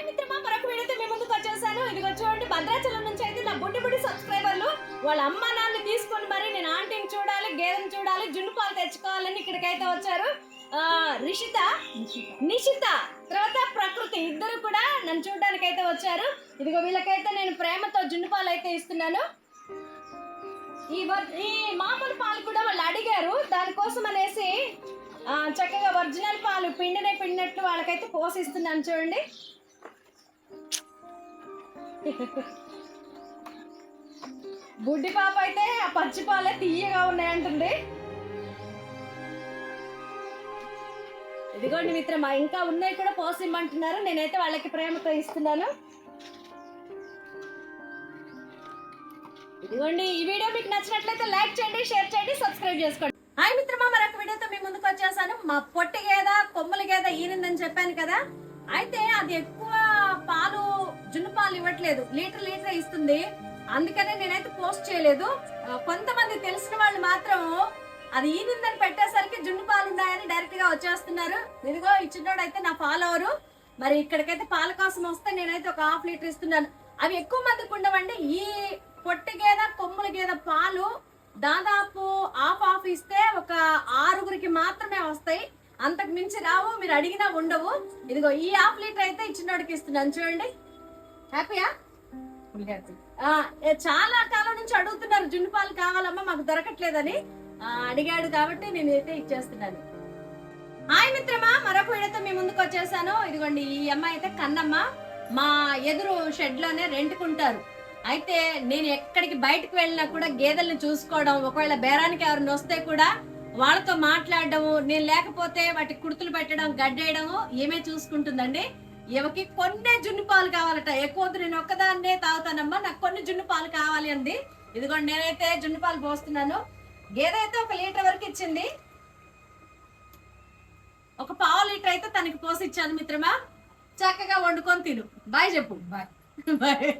Hi మిత్రమా మరొక వీడియోతో మీ ముందుకు వచ్చేసాను. ఇదిగో చూడండి భద్రాచలం నుంచి అయితే నా బుడ్డి బుడ్డి సబ్స్క్రైబర్లు వాళ్ళ అమ్మ నాన్న తీసుకొని మరి నేను ఆంటీని చూడాలి గేదెని చూడాలి జున్ను పాలు తెచ్చుకోవాలని ఇక్కడికైతే వచ్చారు. నిషిత రిషిత నిషిత తర్వాత ప్రకృతి ఇద్దరు కూడా నన్ను చూడడానికి అయితే వచ్చారు. ఇదిగో వీళ్ళకైతే నేను ప్రేమతో జున్ను పాలు అయితే ఇస్తున్నాను. ఈ ఈ మామూలు పాలు కూడా వాళ్ళు అడిగారు. దానికోసం అనేసి చక్కగా ఒరిజినల్ పాలు పిండినే పిండినట్లు వాళ్ళకైతే పోసిస్తున్నాను చూడండి. బుడ్డి పాప అయితే ఆ పచ్చి పాలే తీయగా ఉన్నాయంటుంది. ఇదిగోండి మిత్రమా ఇంకా ఉన్నాయి కూడా పోసిమ్మంటున్నారు. నేనైతే వాళ్ళకి ప్రేమతో ఇస్తున్నాను. ఇదిగోండి ఈ వీడియో మీకు నచ్చినట్లయితే లైక్ చేయండి షేర్ చేయండి సబ్స్క్రైబ్ చేసుకోండి. హాయ్ మిత్రమా మరొక వీడియోతో మీ ముందుకు వచ్చేసాను. మా పొట్టి గేద కొమ్ముల గేద ఈనిందని చెప్పాను కదా. అయితే అది ఎక్కువ జున్ను పాలు ఇవ్వట్లేదు. లీటర్ లీటర్ ఇస్తుంది. అందుకనే నేనైతే పోస్ట్ చేయలేదు. కొంతమంది తెలిసిన వాళ్ళు మాత్రం అది ఈనిందని పెట్టేసరికి జున్ను పాలు ఉన్నాయని డైరెక్ట్గా వచ్చేస్తున్నారు. ఇదిగో ఇచ్చినోడు అయితే నా ఫాలోవరు మరి ఇక్కడికైతే పాల కోసం వస్తే నేనైతే ఒక హాఫ్ లీటర్ ఇస్తున్నాను. అవి ఎక్కువ మందికి ఉండవండి. ఈ పొట్టి గేద కొమ్ముల గేద పాలు దాదాపు హాఫ్ హాఫ్ ఇస్తే ఒక ఆరుగురికి మాత్రమే వస్తాయి. అంతకు మించి రావు. మీరు అడిగినా ఉండవు. ఇదిగో ఈ హాఫ్ లీటర్ అయితే ఇచ్చినోడికి ఇస్తున్నాను. చూడండి. హ్యాపీయా? చాలా కాలం నుంచి అడుగుతున్నారు జున్ను పాలు కావాలమ్మా మాకు దొరకట్లేదని. అడిగాడు కాబట్టి నేను అయితే ఇచ్చేస్తున్నాను. హాయ్ మిత్రమా మరొక వీడియోతో మీ ముందుకు వచ్చేసాను. ఇదిగోండి ఈ అమ్మాయి అయితే కన్నమ్మ. మా ఎదురు షెడ్లోనే రెంట్కుంటారు. అయితే నేను ఎక్కడికి బయటకు వెళ్ళినా కూడా గేదెల్ని చూసుకోవడం ఒకవేళ బేరానికి ఎవరిని వస్తే కూడా వాళ్ళతో మాట్లాడడము నేను లేకపోతే వాటికి కుడుతులు పెట్టడం గడ్డేయడము ఏమే చూసుకుంటుందండి? ఈమెకి కొన్ని జున్ను పాలు కావాలట ఎక్కువ నేను ఒక్కదాన్నే తాగుతానమ్మా నాకు కొన్ని జున్ను పాలు కావాలి అంది. ఇదిగోండి నేనైతే జున్ను పాలు పోస్తున్నాను. గేదె అయితే ఒక లీటర్ వరకు ఇచ్చింది. ఒక పావు లీటర్ అయితే తనకి పోసి ఇచ్చాను మిత్రమా. చక్కగా వండుకొని తిను. బాయ్ చెప్పు. బాయ్. బాయ్.